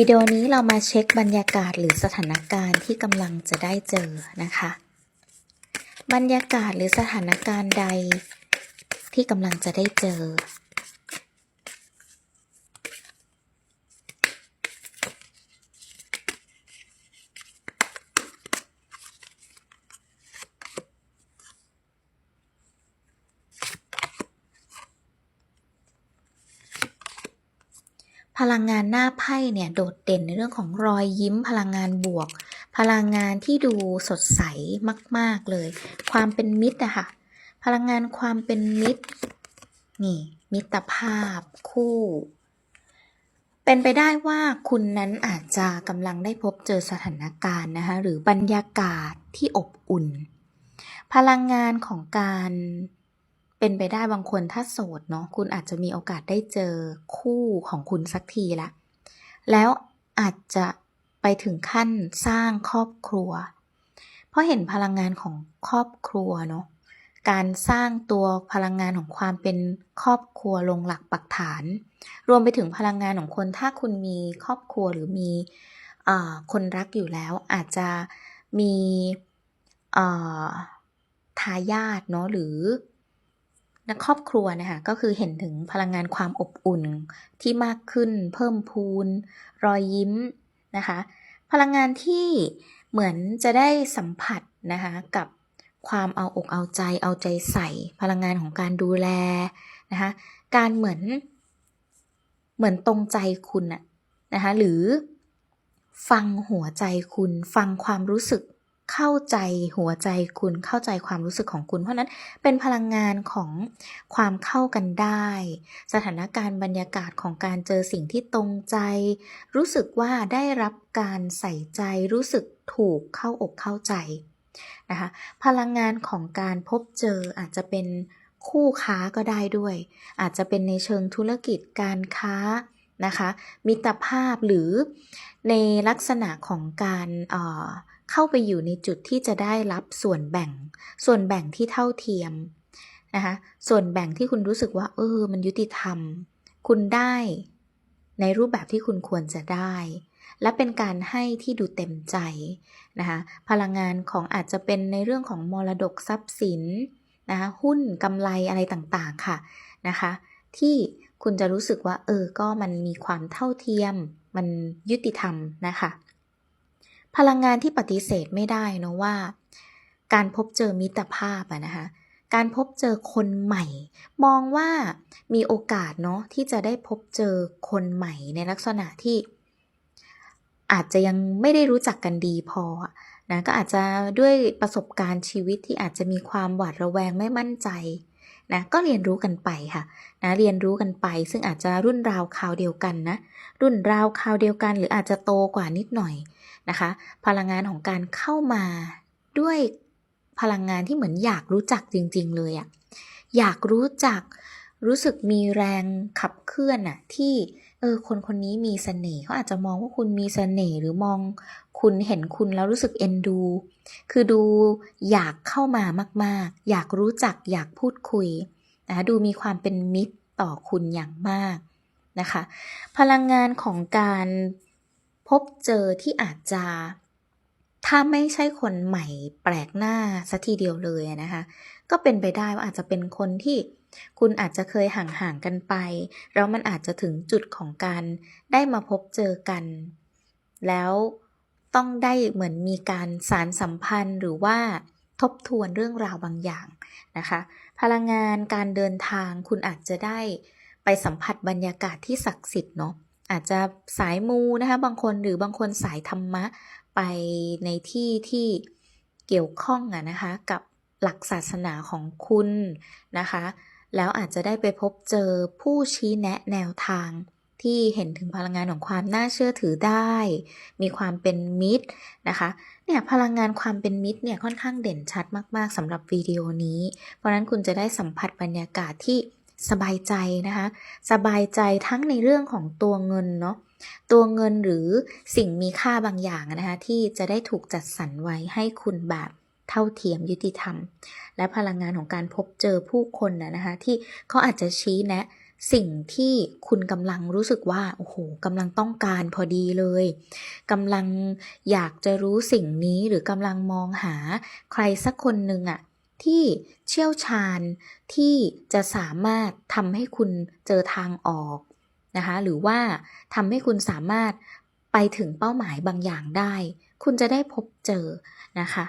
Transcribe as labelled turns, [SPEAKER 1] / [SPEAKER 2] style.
[SPEAKER 1] วิดีโอนี้เรามาเช็คบรรยากาศหรือสถานการณ์ที่กำลังจะได้เจอนะคะ บรรยากาศหรือสถานการณ์ใดที่กำลังจะได้เจอ พลังงานหน้าไพ่เนี่ยโดดเด่นในเรื่องของรอยยิ้ม พลังงานบวก พลังงานที่ดูสดใสมาก ๆเลย ความเป็นมิตรอะค่ะ พลังงานความเป็นมิตร นี่ มิตรภาพคู่ เป็นไปได้ว่าคุณนั้นอาจจะกำลังได้พบเจอสถานการณ์นะคะหรือบรรยากาศที่อบอุ่น พลังงานของการ เป็นไปได้บางคนถ้าโสดเนาะคุณอาจจะมีโอกาสได้เจอคู่ของคุณสักทีละ แล้วอาจจะไปถึงขั้นสร้างครอบครัว เพราะเห็นพลังงานของครอบครัวเนาะการสร้างตัวพลังงานของความเป็นครอบครัวลงหลักปักฐาน รวมไปถึงพลังงานของคน ถ้าคุณมีครอบครัวหรือมีอคนรักอยู่แล้ว อาจจะมีทายาทเนาะหรือ นักครอบครัวนะคะก็คือเห็นถึงพลังงานความอบอุ่นที่มากขึ้น เพิ่มพูน รอยยิ้มนะคะ พลังงานที่เหมือนจะได้สัมผัสนะคะกับความเอาอกเอาใจเอาใจใส่ พลังงานของการดูแลนะคะการเหมือน เหมือนตรงใจคุณอะนะคะหรือฟังหัวใจคุณ ฟังความรู้สึก เข้าใจหัวใจคุณเข้าใจความรู้สึกของคุณ เพราะนั้นเป็นพลังงานของความเข้ากันได้ สถานการณ์บรรยากาศของการเจอสิ่งที่ตรงใจ รู้สึกว่าได้รับการใส่ใจรู้สึกถูกเข้าอกเข้าใจนะคะพลังงานของการพบเจออาจจะเป็นคู่ค้าก็ได้ด้วย อาจจะเป็นในเชิงธุรกิจการค้านะคะมิตรภาพหรือในลักษณะของการเเข้าไปอยู่ในจุดที่จะได้รับส่วนแบ่ง ส่วนแบ่งที่เท่าเทียมนะคะส่วนแบ่งที่คุณรู้สึกว่า เออ มันยุติธรรม คุณได้ในรูปแบบที่คุณควรจะได้ และเป็นการให้ที่ดูเต็มใจนะคะพลังงานของอาจจะเป็นในเรื่องของมรดกทรัพย์สินนะคะหุ้นกำไรอะไรต่างๆค่ะนะคะที่คุณจะรู้สึกว่า เออ ก็มันมีความเท่าเทียม มันยุติธรรมนะคะ พลังงานที่ปฏิเสธไม่ได้นะว่า การพบเจอมิตรภาพอะนะคะการพบเจอคนใหม่ มองว่ามีโอกาสเนาะที่จะได้พบเจอคนใหม่ในลักษณะที่ อาจจะยังไม่ได้รู้จักกันดีพอนะก็อาจจะด้วยประสบการณ์ชีวิตที่อาจจะมีความหวาดระแวงไม่มั่นใจ นะก็เรียนรู้กันไปค่ะนะเรียนรู้กันไป ซึ่งอาจจะรุ่นราวคราวเดียวกันนะรุ่นราวคราวเดียวกัน หรืออาจจะโตกว่านิดหน่อยนะคะ พลังงานของการเข้ามาด้วยพลังงานที่เหมือนอยากรู้จักจริง ๆ เลยอะอยากรู้จักรู้สึกมีแรงขับเคลื่อนอะที่ ออคนคนนี้มีสเสน่ห์เขาอาจจะมองว่าคุณมีสเสน่ห์หรือมองคุณเห็นคุณแล้วรู้สึกเอ็นดู คือดูอยากเข้ามามาก ๆ อยากรู้จักอยากพูดคุยนะดูมีความเป็นมิตรต่อคุณอย่างมากนะคะ พลังงานของการพบเจอที่อาจจะ ถ้าไม่ใช่คนใหม่แปลกหน้าสัทีเดียวเลยนะคะ ก็เป็นไปได้ว่าอาจจะเป็นคนที่คุณอาจจะเคยห่างๆกันไป แล้วมันอาจจะถึงจุดของการได้มาพบเจอกัน แล้วต้องได้เหมือนมีการสารสัมพันธ์หรือว่าทบทวนเรื่องราวบางอย่างนะคะ พลังงานการเดินทางคุณอาจจะได้ไปสัมผัสบรรยากาศที่ศักดิ์สิทธิ์เนาะอาจจะสายมูนะคะบางคนหรือบางคนสายธรรมะ ไปในที่ที่เกี่ยวข้องอะนะคะ กับหลักศาสนาของคุณนะคะ แล้วอาจจะได้ไปพบเจอผู้ชี้แนะแนวทางที่เห็นถึงพลังงานของความน่าเชื่อถือได้ มีความเป็นมิตรนะคะ เนี่ยพลังงานความเป็นมิตรเนี่ยค่อนข้างเด่นชัดมาก ๆสำหรับวิดีโอนี้ เพราะนั้นคุณจะได้สัมผัสบรรยากาศที่ สบายใจนะคะ สบายใจทั้งในเรื่องของตัวเงินเนาะตัวเงินหรือสิ่งมีค่าบางอย่างนะคะที่จะได้ถูกจัดสรรไว้ให้คุณแบบเท่าเทียมยุติธรรม และพลังงานของการพบเจอผู้คนนะคะที่เขาอาจจะชี้แนะสิ่งที่คุณกำลังรู้สึกว่าโอ้โหกำลังต้องการพอดีเลยกำลังอยากจะรู้สิ่งนี้หรือกำลังมองหาใครสักคนหนึ่งอะ ที่เชี่ยวชาญที่จะสามารถทำให้คุณเจอทางออกนะคะหรือว่าทำให้คุณสามารถไปถึงเป้าหมายบางอย่างได้ คุณจะได้พบเจอนะคะ